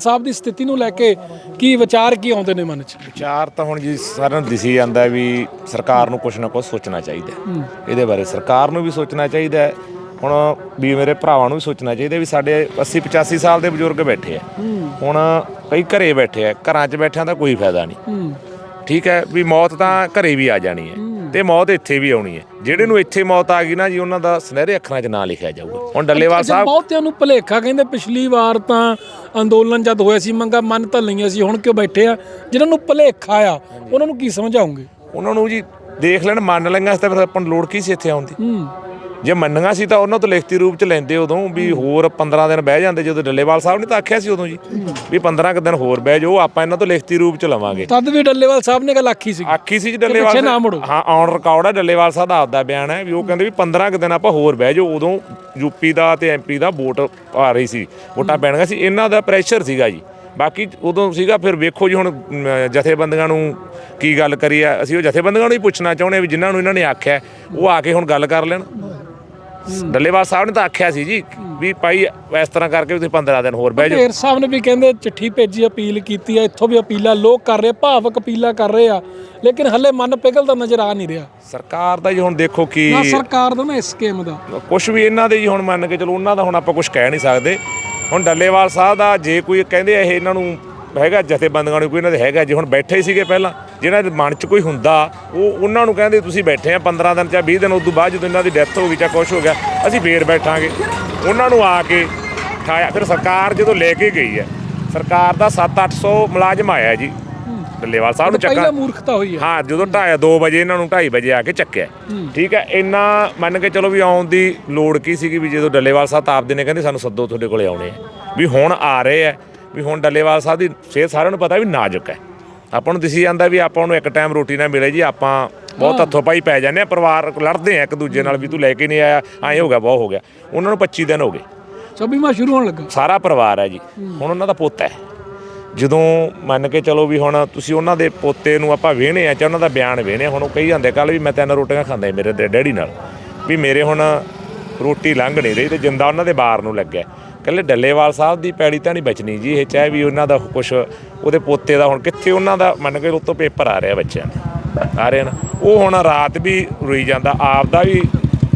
ਸਾਹਿਬ ਦੀ ਸਥਿਤੀ ਨੂੰ ਲੈ ਕੇ ਕੀ ਵਿਚਾਰ ਕੀ ਆਉਂਦੇ ਨੇ ਮਨ 'ਚ? ਵਿਚਾਰ ਤਾਂ ਹੁਣ ਜੀ ਸਾਰਿਆਂ ਨੂੰ ਦਿਸੀ ਜਾਂਦਾ ਵੀ ਸਰਕਾਰ ਨੂੰ ਕੁਝ ਨਾ ਕੁਝ ਸੋਚਣਾ ਚਾਹੀਦਾ ਹੈ। ਇਹਦੇ ਬਾਰੇ ਸਰਕਾਰ ਨੂੰ ਵੀ ਸੋਚਣਾ ਚਾਹੀਦਾ ਹੈ। ਹੁਣ ਵੀ ਮੇਰੇ ਭਰਾਵਾਂ ਨੂੰ ਵੀ ਸੋਚਣਾ ਚਾਹੀਦਾ ਵੀ ਸਾਡੇ 80 85 ਸਾਲ ਦੇ ਬਜ਼ੁਰਗ ਬੈਠੇ ਆ। ਹੁਣ ਕਈ ਘਰੇ ਬੈਠੇ ਆ। ਘਰਾਂ 'ਚ ਬੈਠਿਆਂ ਦਾ ਕੋਈ ਫਾਇਦਾ ਨਹੀਂ। ਠੀਕ ਹੈ ਵੀ ਮੌਤ ਤਾਂ ਘਰੇ ਵੀ ਆ ਜਾਣੀ ਹੈ। ਤੇ ਮੌਤ ਇੱਥੇ ਵੀ ਆਉਣੀ ਹੈ। ਜਿਹੜੇ ਨੂੰ ਇੱਥੇ ਮੌਤ ਆ ਗਈ ਨਾ ਜੀ ਉਹਨਾਂ ਦਾ ਸੁਨਹਿਰੇ ਅੱਖਰਾਂ 'ਚ ਨਾਂ ਲਿਖਿਆ ਜਾਊਗਾ। ਹੁਣ ਡੱਲੇਵਾਲ ਸਾਹਿਬ ਬਹੁਤਿਆਂ ਨੂੰ ਭੁਲੇਖਾ ਕਹਿੰਦੇ ਪਿਛਲੀ ਵਾਰ ਤਾਂ ਅੰਦੋਲਨ ਜਦ ਹੋਇਆ ਸੀ ਮੰਗਾ ਮੰਨ ਤਾਂ ਲਈਆਂ ਸੀ ਹੁਣ ਕਿਉਂ ਬੈਠੇ ਆ? ਜਿਨ੍ਹਾਂ ਨੂੰ ਭੁਲੇਖਾ ਆ ਉਹਨਾਂ ਨੂੰ ਕੀ ਸਮਝਾਉਂਗੇ? ਉਹਨਾਂ ਨੂੰ ਜੀ ਦੇਖ ਲੈਣ ਮੰਨ ਲਈਆਂ ਸੀ ਤਾਂ ਫਿਰ ਆਪਾਂ ਨੂੰ ਲੋੜ ਕੀ ਸੀ ਇੱਥੇ ਆਉਣ ਦੀ? ਹੂੰ। ਜੇ ਮੰਨੀਆਂ ਸੀ ਤਾਂ ਉਹਨਾਂ ਤੋਂ ਲਿਖਤੀ ਰੂਪ ਚ ਲੈਂਦੇ ਉਦੋਂ ਵੀ ਹੋਰ 15 ਦਿਨ ਬਹਿ ਜਾਂਦੇ ਜਦੋਂ ਡੱਲੇਵਾਲ ਸਾਹਿਬ ਨੇ ਤਾਂ ਆਖਿਆ ਸੀ ਉਦੋਂ ਜੀ ਵੀ 15 ਕੁ ਦਿਨ ਹੋਰ ਬਹਿ ਜਾਓ ਆਪਾਂ ਇਹਨਾਂ ਤੋਂ ਲਿਖਤੀ ਰੂਪ ਚ ਲਵਾਂਗੇ। ਤਦ ਵੀ ਡੱਲੇਵਾਲ ਸਾਹਿਬ ਨੇ ਗੱਲ ਆਖੀ ਸੀ ਆਖੀ ਸੀ ਜੀ ਡੱਲੇਵਾਲ ਪਿੱਛੇ ਨਾ ਸਾਹਿਬ- ਮੁੜੋ। ਹਾਂ ਔਨ ਰਿਕਾਰਡ ਹੈ ਡੱਲੇਵਾਲ ਸਾਹਿਬ ਦਾ ਆਪਦਾ ਬਿਆਨ ਹੈ ਵੀ ਉਹ ਕਹਿੰਦੇ ਵੀ 15 ਕੁ ਦਿਨ ਆਪਾਂ ਹੋਰ ਬਹਿ ਜਾਓ ਉਦੋਂ ਯੂਪੀ ਦਾ ਤੇ ਐਮਪੀ ਦਾ ਵੋਟ ਆ ਰਹੀ ਸੀ ਵੋਟਾਂ ਪੈਣੀਆਂ ਸੀ ਇਹਨਾਂ ਦਾ ਪ੍ਰੈਸ਼ਰ ਸੀਗਾ ਜੀ। ਬਾਕੀ ਉਦੋਂ ਸੀਗਾ ਫਿਰ ਵੇਖੋ ਜੀ ਹੁਣ ਜਥੇਬੰਦੀਆਂ ਨੂੰ ਕੀ ਗੱਲ ਕਰੀ ਆ ਅਸੀਂ ਉਹ ਜਥੇਬੰਦੀਆਂ ਨੂੰ ਹੀ ਪੁੱਛਣਾ ਚਾਹੁੰਦੇ ਵੀ ਜਿਨ੍ਹਾਂ ਨੂੰ ਇਹਨਾਂ ਨੇ ਆਖਿਆ ਉਹ ਆ ਕੇ ਹੁਣ ਗੱਲ ਕਰ ਲੈਣ। ਡੱਲੇਵਾਲ ਸਾਹਿਬ ਨੇ ਤਾਂ ਆਖਿਆ ਸੀ ਜੀ ਵੀ ਭਾਈ ਇਸ ਤਰ੍ਹਾਂ ਕਰਕੇ ਤੁਸੀਂ 15 ਦਿਨ ਹੋਰ ਬਹਿ ਜਾਓ। ਢੇਰ ਸਾਹਿਬ ਨੇ ਵੀ ਕਹਿੰਦੇ ਚਿੱਠੀ ਭੇਜੀ ਅਪੀਲ ਕੀਤੀ ਆ ਇੱਥੋਂ ਵੀ ਅਪੀਲਾਂ ਲੋਕ ਕਰ ਰਹੇ ਭਾਵਕ ਅਪੀਲਾਂ ਕਰ ਰਹੇ ਆ ਲੇਕਿਨ ਹੱਲੇ ਮਨ ਪਿਘਲਦਾ ਨਜ਼ਰ ਆ ਨਹੀਂ ਰਿਹਾ। ਸਰਕਾਰ ਦਾ ਜੀ ਹੁਣ ਦੇਖੋ ਕੀ ਨਾ ਸਰਕਾਰ ਦਾ ਨਾ ਇਸ ਸਕੀਮ ਦਾ। ਕੁਝ ਵੀ ਇਹਨਾਂ ਦੇ ਜੀ ਹੁਣ ਮੰਨ ਕੇ ਚਲੋ ਉਹਨਾਂ ਦਾ ਹੁਣ ਆਪਾਂ ਕੁਝ ਕਹਿ ਨਹੀਂ ਸਕਦੇ। ਹੁਣ ਡੱਲੇਵਾਲ ਸਾਹਿਬ ਦਾ ਜੇ ਕੋਈ ਕਹਿੰਦੇ ਇਹ ਇਹਨਾਂ ਨੂੰ ਹੈਗਾ ਜਥੇਬੰਦੀਆਂ ਨੂੰ ਕੋਈ ਇਹਨਾਂ ਦੇ ਹੈਗਾ ਜੇ ਹੁਣ ਬੈਠੇ ਸੀਗੇ ਪਹਿਲਾਂ। ਜਿਹਨਾਂ ਦੇ ਮਨ 'ਚ ਕੋਈ ਹੁੰਦਾ ਉਹ ਉਹਨਾਂ ਨੂੰ ਕਹਿੰਦੇ ਤੁਸੀਂ ਬੈਠੇ ਆ 15 ਦਿਨ ਜਾਂ 20 ਦਿਨ ਉਸ ਤੋਂ ਬਾਅਦ ਜਦੋਂ ਇਹਨਾਂ ਦੀ ਡੈਥ ਹੋ ਗਈ ਜਾਂ ਕੁਝ ਹੋ ਗਿਆ ਅਸੀਂ ਫੇਰ ਬੈਠਾਂਗੇ। ਉਹਨਾਂ ਨੂੰ ਆ ਕੇ ਠਾਇਆ। ਫਿਰ ਸਰਕਾਰ ਜਦੋਂ ਲੈ ਕੇ ਗਈ ਹੈ ਸਰਕਾਰ ਦਾ 7-800 ਮੁਲਾਜ਼ਮ ਆਇਆ ਜੀ। ਡੱਲੇਵਾਲ ਸਾਹਿਬ ਨੂੰ ਚੱਕਾ। ਪਹਿਲਾਂ ਮੂਰਖਤਾ ਹੋਈ ਆ ਹਾਂ ਜਦੋਂ ਢਾਇਆ 2 ਵਜੇ ਇਹਨਾਂ ਨੂੰ 2:30 ਵਜੇ ਆ ਕੇ ਚੱਕਿਆ। ਠੀਕ ਹੈ ਇੰਨਾ ਮੰਨ ਕੇ ਚਲੋ ਵੀ ਆਉਣ ਦੀ ਲੋੜ ਕੀ ਸੀਗੀ ਵੀ ਜਦੋਂ ਡੱਲੇਵਾਲ ਸਾਹਿਬ ਤਾਂ ਆਪਦੇ ਨੇ ਕਹਿੰਦੇ ਸਾਨੂੰ ਸੱਦੋ ਤੁਹਾਡੇ ਕੋਲੇ ਆਉਣੇ ਆ। ਵੀ ਹੁਣ ਆ ਰਹੇ ਆ ਵੀ ਹੁਣ ਡੱਲੇਵਾਲ ਸਾਹਿਬ ਦੀ ਸਿਹਤ ਸਾਰਿਆਂ ਨੂੰ ਪਤਾ ਵੀ ਨਾਜ਼ੁਕ ਹੈ। ਆਪਾਂ ਨੂੰ ਦਿਸੀ ਜਾਂਦਾ ਵੀ ਆਪਾਂ ਨੂੰ ਇੱਕ ਟਾਈਮ ਰੋਟੀ ਨਾ ਮਿਲੇ ਜੀ ਆਪਾਂ ਬਹੁਤ ਹੱਥੋਂ ਪਾਈ ਪੈ ਜਾਂਦੇ ਆ ਪਰਿਵਾਰ ਲੜਦੇ ਆ ਇੱਕ ਦੂਜੇ ਨਾਲ ਵੀ ਤੂੰ ਲੈ ਕੇ ਨਹੀਂ ਆਇਆ ਐਂ ਹੋ ਗਿਆ ਬਹੁਤ ਹੋ ਗਿਆ। ਉਹਨਾਂ ਨੂੰ 25 ਦਿਨ ਹੋ ਗਏ। ਛੱਬੀਵਾਂ ਸ਼ੁਰੂ ਹੋਣ ਲੱਗਾ। ਸਾਰਾ ਪਰਿਵਾਰ ਹੈ ਜੀ। ਹੁਣ ਉਹਨਾਂ ਦਾ ਪੋਤਾ ਹੈ। ਜਦੋਂ ਮੰਨ ਕੇ ਚਲੋ ਵੀ ਹੁਣ ਤੁਸੀਂ ਉਹਨਾਂ ਦੇ ਪੋਤੇ ਨੂੰ ਆਪਾਂ ਵੇਹਣੇ ਆ ਚਾਹ ਉਹਨਾਂ ਦਾ ਬਿਆਨ ਵੇਹਣੇ ਹੁਣ ਉਹ ਕਹੀ ਜਾਂਦੇ ਕੱਲ ਵੀ ਮੈਂ ਤਿੰਨ ਰੋਟੀਆਂ ਖਾਂਦਾ ਮੇਰੇ ਡੈਡੀ ਨਾਲ। ਵੀ ਮੇਰੇ ਹੁਣ ਰੋਟੀ ਲੰਘ ਨਹੀਂ ਰਹੀ ਤੇ ਜਿੰਦਾ ਉਹਨਾਂ ਦੇ ਬਾਰ ਨੂੰ ਲੱਗਿਆ। ਕਹਿੰਦੇ ਡੱਲੇਵਾਲ ਸਾਹਿਬ ਦੀ ਪੈੜੀ ਤਾਂ ਨਹੀਂ ਬਚਣੀ ਜੀ, ਇਹ ਚਾਹੇ ਵੀ ਉਹਨਾਂ ਦਾ ਕੁਝ ਉਹਦੇ ਪੋਤੇ ਦਾ ਹੁਣ ਕਿੱਥੇ ਉਹਨਾਂ ਦਾ ਮੰਨ ਕੇ ਉੱਤੋਂ ਪੇਪਰ ਆ ਰਿਹਾ ਬੱਚਿਆਂ ਦਾ, ਆ ਰਹੇ ਨਾ ਉਹ ਹੁਣ ਰਾਤ ਵੀ ਰੋਈ ਜਾਂਦਾ, ਆਪ ਦਾ ਵੀ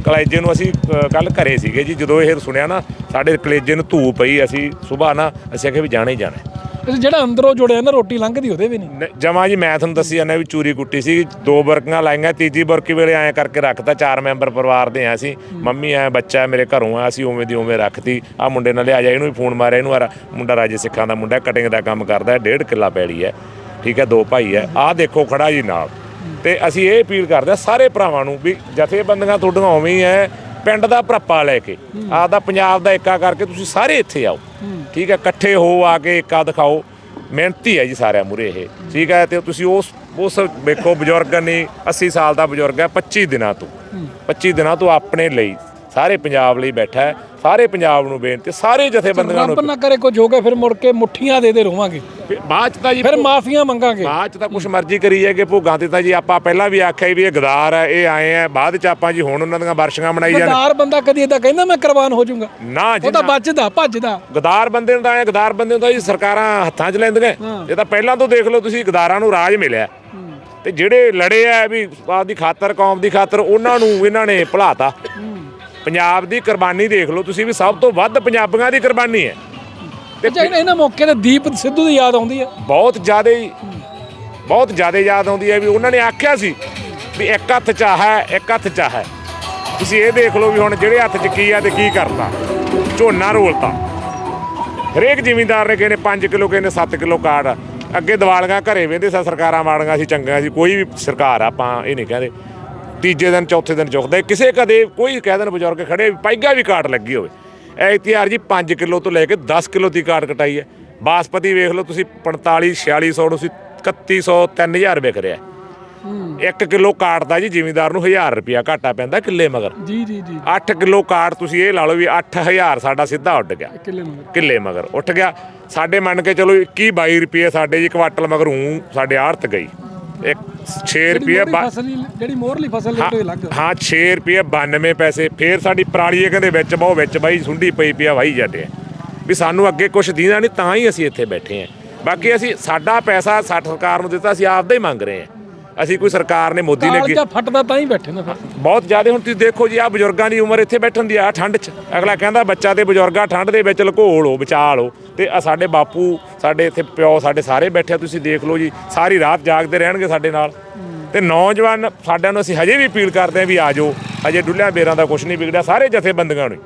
ਕਲੇਜੇ ਨੂੰ ਅਸੀਂ ਕੱਲ ਘਰੇ ਸੀਗੇ ਜੀ, ਜਦੋਂ ਇਹ ਸੁਣਿਆ ਨਾ, ਸਾਡੇ ਕਲੇਜੇ ਨੂੰ ਧੂ ਪਈ, ਅਸੀਂ ਸਵੇਰ ਨਾ, ਅਸੀਂ ਆਖਿਆ ਵੀ ਜਾਣਾ ਹੀ ਜਾਣਾ। ਜਿਹੜਾ ਅੰਦਰੋਂ ਜੁੜਿਆ ਨਾ ਰੋਟੀ ਲੰਘਦੀ ਉਹਦੇ ਵੀ ਨਹੀਂ। ਜਮਾਂ ਜੀ ਮੈਂ ਤੁਹਾਨੂੰ ਦੱਸੀ ਜਾਂਦਾ ਵੀ ਚੂਰੀ ਕੁੱਟੀ ਸੀ ਦੋ ਬਰਕੀਆਂ ਲਾਈਆਂ ਤੀਜੀ ਬਰਕੀ ਵੇਲੇ ਐਂ ਕਰਕੇ ਰੱਖਤਾ ਚਾਰ ਮੈਂਬਰ ਪਰਿਵਾਰ ਦੇ ਆ ਅਸੀਂ। ਮੰਮੀ ਐ ਬੱਚਾ ਹੈ, ਮੇਰੇ ਘਰੋਂ ਆ ਅਸੀਂ ਉਵੇਂ ਦੀ ਉਵੇਂ ਰੱਖਤੀ। ਆ ਮੁੰਡੇ ਨਾਲ ਲਿਆ ਜਾ ਇਹਨੂੰ ਵੀ ਫੋਨ ਮਾਰਿਆ ਇਹਨੂੰ ਆ ਮੁੰਡਾ ਰਾਜੇ ਸਿੱਖਾਂ ਦਾ ਮੁੰਡਾ ਕਟਿੰਗ ਦਾ ਕੰਮ ਕਰਦਾ ਹੈ, ਡੇਢ ਕਿੱਲਾ ਪੈਲੀ ਹੈ ਠੀਕ ਹੈ ਦੋ ਭਾਈ ਹੈ ਆਹ ਦੇਖੋ ਖੜਾ ਜੀ ਨਾਲ। ਤੇ ਅਸੀਂ ਇਹ ਅਪੀਲ ਕਰਦੇ ਹਾਂ ਸਾਰੇ ਭਰਾਵਾਂ ਨੂੰ ਵੀ ਜਥੇਬੰਦੀਆਂ ਤੁਹਾਡੀਆਂ ਉਵੇਂ ਹੀ ਹੈ ਪਿੰਡ ਦਾ ਭਰਾਪਾ ਲੈ ਕੇ, ਆਪਦਾ ਪੰਜਾਬ ਦਾ ਏਕਾ ਕਰਕੇ ਤੁਸੀਂ ਸਾਰੇ ਇੱਥੇ ਆਓ। ਠੀਕ ਹੈ, ਇਕੱਠੇ ਹੋ ਆ ਕੇ ਏਕਾ ਦਿਖਾਓ। ਮਿਹਨਤੀ ਹੈ ਜੀ ਸਾਰਿਆਂ ਮੂਰੇ ਇਹ। ਠੀਕ ਹੈ, ਤੇ ਤੁਸੀਂ ਉਸ ਉਸ ਵੇਖੋ ਬਜ਼ੁਰਗ ਨੇ 80 ਸਾਲ ਦਾ ਬਜ਼ੁਰਗ ਹੈ 25 ਦਿਨਾਂ ਤੋਂ। 25 ਦਿਨਾਂ ਤੋਂ ਆਪਣੇ ਲਈ ਸਾਰੇ ਪੰਜਾਬ ਲਈ ਬੈਠਾ ਹੈ ਸਾਰੇ ਪੰਜਾਬ ਨੂੰ ਬੇਨਤੀ ਸਾਰੇ ਜਥੇਬੰਦੀਆਂ ਰੱਬ ਨੂੰ ਨਾ ਕਰੇ ਕੁਝ ਹੋ ਗਿਆ ਫਿਰ ਮੁੜ ਕੇ ਮੁੱਠੀਆਂ ਦੇ ਦੇ ਰੋਵਾਂਗੇ। ਬਾਅਦ ਚ ਤਾਂ ਜੀ ਫਿਰ ਮਾਫੀਆਂ ਮੰਗਾਂਗੇ। ਬਾਅਦ ਚ ਤਾਂ ਕੁਛ ਮਰਜ਼ੀ ਕਰੀ ਜਾਏਗੇ ਭੋਗਾਂ ਤੇ ਤਾਂ ਜੀ ਆਪਾਂ ਪਹਿਲਾਂ ਵੀ ਆਖਿਆ ਵੀ ਇਹ ਗਦਾਰ ਹੈ ਇਹ ਆਏ ਆ ਬਾਅਦ ਚ ਆਪਾਂ ਜੀ ਹੁਣ ਉਹਨਾਂ ਦੀਆਂ ਵਰਸ਼ੀਆਂ ਬਣਾਈ ਜਾਣ। ਗਦਾਰ ਬੰਦਾ ਕਦੀ ਇਦਾਂ ਕਹਿੰਦਾ ਮੈਂ ਕੁਰਬਾਨ ਹੋ ਜਾਊਂਗਾ। ਨਾ ਜੀ ਉਹ ਤਾਂ। ਬਚਦਾ ਭੱਜਦਾ। ਗਦਾਰ ਬੰਦੇ ਨੂੰ ਤਾਂ ਐ ਗਦਾਰ ਬੰਦੇ ਨੂੰ ਤਾਂ ਜੀ ਸਰਕਾਰਾਂ ਹੱਥਾਂ 'ਚ ਲੈਂਦੀਆਂ। ਇਹ ਤਾਂ ਪਹਿਲਾਂ ਤੋਂ ਦੇਖ ਲਓ ਤੁਸੀਂ ਗਦਾਰਾਂ ਨੂੰ ਰਾਜ ਮਿਲਿਆ। ਤੇ ਜਿਹੜੇ ਲੜੇ ਆ ਵੀ ਆਪਦੀ ਖਾਤਰ ਕੌਮ ਦੀ ਖਾਤਰ ਉਹਨਾਂ ਨੂੰ ਇਹਨਾਂ ਨੇ ਭੁਲਾਤਾ। ਪੰਜਾਬ ਦੀ ਕੁਰਬਾਨੀ ਦੇਖ ਲਓ ਤੁਸੀਂ ਵੀ ਸਭ ਤੋਂ ਵੱਧ ਪੰਜਾਬੀਆਂ ਦੀ ਕੁਰਬਾਨੀ ਹੈ। ਅੱਛਾ ਇਹਨਾਂ- ਇਹਨਾਂ ਮੌਕੇ ਤੇ ਦੀਪ ਸਿੱਧੂ ਦੀ ਯਾਦ ਆਉਂਦੀ ਆ ਬਹੁਤ ਜ਼ਿਆਦਾ ਹੀ ਬਹੁਤ ਜ਼ਿਆਦਾ ਯਾਦ ਆਉਂਦੀ ਹੈ ਵੀ ਉਹਨਾਂ ਨੇ ਆਖਿਆ ਸੀ ਵੀ ਇੱਕ ਹੱਥ ਚਾਹ ਹੈ ਇੱਕ ਹੱਥ ਚਾਹ ਹੈ। ਤੁਸੀਂ ਇਹ ਦੇਖ ਲਓ ਵੀ ਹੁਣ ਜਿਹੜੇ ਹੱਥ 'ਚ ਕੀ ਆ ਤੇ ਕੀ ਕਰਤਾ। ਝੋਨਾ ਰੋਲਤਾ। ਹਰੇਕ ਜ਼ਿਮੀਂਦਾਰ ਨੇ ਕਿਸੇ ਨੇ 5 ਕਿਲੋ ਕਿਸੇ ਨੇ 7 ਕਿਲੋ ਕਾਰਡ। ਅੱਗੇ ਦੀਵਾਲੀਆਂ ਘਰੇ ਵੇਂਦੇ ਸਾ ਸਰਕਾਰਾਂ ਮਾੜੀਆਂ ਸੀ ਚੰਗੀਆਂ ਸੀ ਕੋਈ ਵੀ ਸਰਕਾਰ ਆ, ਆਪਾਂ ਇਹ ਨਹੀਂ ਕਹਿੰਦੇ। ਤੀਜੇ ਦਿਨ ਚੌਥੇ ਦਿਨ ਚੁੱਕਦੇ ਕਿਸੇ ਕਦੇ ਕੋਈ ਕਹਿ ਦੇਣ ਬਜ਼ੁਰਗ ਖੜੇ ਪਾਈਗਾ ਵੀ ਕਾਰਡ ਲੱਗੀ ਹੋਵੇ। ਐ ਤਿਆਰ ਜੀ 5 ਕਿਲੋ ਤੋਂ ਲੈ ਕੇ 10 ਕਿਲੋ ਦੀ ਕਾਰਡ ਕਟਾਈ ਹੈ। ਬਾਸਪਤੀ ਵੇਖ ਲਓ ਤੁਸੀਂ 45 4600 ਨੂੰ ਸੀ 3100 3000 ਵਿਕ ਰਿਹਾ। 1 ਕਿਲੋ ਕਾਰਡ ਦਾ ਜੀ ਜ਼ਿਮੀਂਦਾਰ ਨੂੰ 1000 ਰੁਪਿਆ ਘਾਟਾ ਪੈਂਦਾ ਕਿੱਲੇ ਮਗਰ। ਜੀ ਜੀ ਜੀ। 8 ਕਿਲੋ ਕਾਰਡ ਤੁਸੀਂ ਇਹ ਲਾ ਲਓ ਵੀ 8000 ਸਾਡਾ ਸਿੱਧਾ ਉੱਡ ਗਿਆ। ਕਿੱਲੇ ਮਗਰ। ਕਿੱਲੇ ਮਗਰ ਉੱਠ ਗਿਆ। ਸਾਡੇ ਮੰਨ ਕੇ ਚਲੋ 21 22 ਰੁਪਏ ਸਾਡੇ ਜੀ ਕੁਆਟਲ ਮਗਰ ਹੂੰ ਸਾਡੇ ਆੜਤ ਗਈ। ਇੱਕ 6 ਰੁਪਏ ਜਿਹੜੀ ਫਸਲ ਹੀ- ਜਿਹੜੀ ਮੋਹਰਲੀ ਫਸਲ ਤੋਂ ਅਲੱਗ। ਹਾਂ 6 ਰੁਪਏ 92 ਪੈਸੇ। ਫੇਰ ਸਾਡੀ ਪਰਾਲੀ ਇਹ ਕਹਿੰਦੇ ਵਿੱਚ ਬਹੁ ਵਿੱਚ ਬਾਈ ਸੁੰਡੀ ਪਈ ਪਿਆ ਵਾਹੀ ਜਾਂਦੇ ਆ। ਵੀ ਸਾਨੂੰ ਅੱਗੇ ਕੁਝ ਦੀਨਾ ਨਹੀਂ ਤਾਂ ਹੀ ਅਸੀਂ ਇੱਥੇ ਬੈਠੇ ਹਾਂ ਬਾਕੀ ਅਸੀਂ ਸਾਡਾ ਪੈਸਾ ਸਰਕਾਰ ਨੂੰ ਦਿੱਤਾ ਅਸੀਂ ਆਪਦਾ ਹੀ ਮੰਗ ਰਹੇ ਹਾਂ ਅਸੀਂ ਕੋਈ ਸਰਕਾਰ ਨੇ ਮੋਦੀ ਨੇ ਕਾਲਜਾ ਫਟਦਾ ਤਾਂ ਹੀ ਬੈਠੇ ਨੇ ਫਿਰ। ਬਹੁਤ ਜ਼ਿਆਦਾ ਹੁਣ ਤੁਸੀਂ ਦੇਖੋ ਜੀ ਆ ਬਜ਼ੁਰਗਾਂ ਦੀ ਉਮਰ ਇੱਥੇ ਬੈਠਣ ਦੀ ਆ ਠੰਡ 'ਚ। ਅਗਲਾ ਕਹਿੰਦਾ ਬੱਚਾ ਤੇ ਬਜ਼ੁਰਗਾ ਠੰਡ ਦੇ ਵਿੱਚ ਲਕੋ ਲੋ ਬਚਾ ਲੋ ਤੇ ਆ ਸਾਡੇ ਬਾਪੂ ਸਾਡੇ ਇੱਥੇ ਪਿਓ ਸਾਡੇ ਸਾਰੇ ਬੈਠੇ ਆ, ਤੁਸੀਂ ਦੇਖ ਲਓ ਜੀ ਸਾਰੀ ਰਾਤ ਜਾਗਦੇ ਰਹਿਣਗੇ ਸਾਡੇ ਨਾਲ। ਤੇ ਨੌਜਵਾਨ ਸਾਡਿਆਂ ਨੂੰ ਅਸੀਂ ਹਜੇ ਵੀ ਅਪੀਲ ਕਰਦੇ ਹਾਂ ਵੀ ਆ ਜਾਓ। ਹਜੇ ਡੁੱਲਿਆਂ ਬੇਰਾਂ ਦਾ ਕੁਝ ਨਹੀਂ ਵਿਗੜਿਆ ਸਾਰੇ ਜਥੇਬੰਦੀਆਂ ਨੂੰ।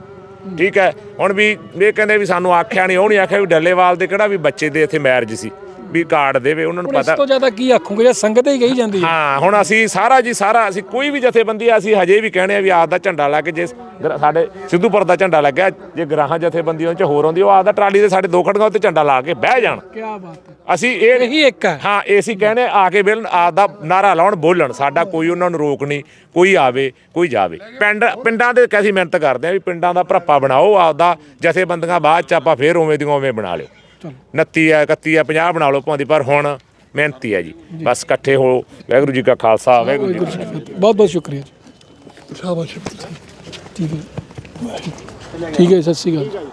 ਠੀਕ ਹੈ? ਹੁਣ ਵੀ ਇਹ ਕਹਿੰਦੇ ਵੀ ਸਾਨੂੰ ਆਖਿਆ ਨਹੀਂ ਉਹ ਨਹੀਂ ਆਖਿਆ ਵੀ ਡੱਲੇਵਾਲ ਦੇ ਕਿਹੜਾ ਵੀ ਬੱਚੇ ਦੇ ਇੱਥੇ ਮੈਰਿਜ ਸੀ। ਵੀ ਕਾਰਡ ਦੇਵੇ ਉਹਨਾਂ ਨੂੰ ਹੁਣ ਇਸ ਪਤਾ ਤੋਂ ਜ਼ਿਆਦਾ ਕੀ ਆਖੂਗੇ ਜੇ ਸੰਗਤ ਹੀ ਕਹੀ ਜਾਂਦੀ ਹੈ। ਹਾਂ ਹੁਣ ਅਸੀਂ ਸਾਰਾ ਜੀ ਸਾਰਾ ਅਸੀਂ ਕੋਈ ਵੀ ਜਥੇਬੰਦੀ ਆ, ਅਸੀਂ ਹਜੇ ਵੀ ਕਹਿੰਦੇ ਆ ਵੀ ਆਪ ਦਾ ਝੰਡਾ ਲਾ ਕੇ ਜੇ ਗਰ- ਸਾਡੇ ਸਿੱਧੂਪੁਰ ਦਾ ਝੰਡਾ ਲੱਗਿਆ ਜੇ ਗਰਾਹਾਂ ਜਥੇਬੰਦੀਆਂ ਚ ਹੋਰ ਆਉਂਦੀ ਉਹ ਆਪ ਦਾ ਟਰਾਲੀ ਦੇ ਸਾਡੇ ਦੋ ਖੜੀਆਂ ਉੱਤੇ ਝੰਡਾ ਲਾ ਕੇ ਬਹਿ ਜਾਣ। ਕੀ ਬਾਤ ਹੈ। ਅਸੀਂ ਇਹ ਇਹੀ ਇੱਕ ਹੈ। ਹਾਂ ਏਸੀ ਕਹਿੰਦੇ ਆ ਕੇ ਬਿਲਨ ਆਪ ਦਾ ਨਾਰਾ ਲਾਉਣ ਬੋਲਣ। ਸਾਡਾ ਕੋਈ ਉਹਨਾਂ ਨੂੰ ਰੋਕ ਨਹੀਂ ਕੋਈ ਆਵੇ ਕੋਈ ਜਾਵੇ। ਪਿੰਡ ਪਿੰਡਾਂ ਦੇ ਕੈਸੀ ਮਿਹਨਤ ਕਰਦੇ ਆ ਵੀ ਪਿੰਡਾਂ ਦਾ ਭਰਪਾ ਬਣਾਓ ਆਪਦਾ ਜਥੇਬੰਦੀਆਂ ਬਾਅਦ ਚ ਆਪਾਂ ਫੇਰ ਉਵੇਂ ਦੀਆਂ ਉਵੇਂ ਬਣਾ ਲਿਓ। 29 ਆ 31 ਆ 50 ਬਣਾ ਲਓ ਭਾਂਦੀ ਪਰ ਹੁਣ ਮਿਹਨਤੀ ਆ ਜੀ। ਬਸ ਇਕੱਠੇ ਹੋ ਵਾਹਿਗੁਰੂ ਜੀ ਕਾ ਖਾਲਸਾ ਵਾਹਿਗੁਰੂ ਜੀ ਕੀ ਫਤਿਹ। ਬਹੁਤ ਬਹੁਤ ਸ਼ੁਕਰੀਆ ਜੀ। ਸ਼ਾਬਾਸ਼। ਠੀਕ ਹੈ। ਠੀਕ ਹੈ ਸਤਿ ਸ਼੍ਰੀ ਅਕਾਲ।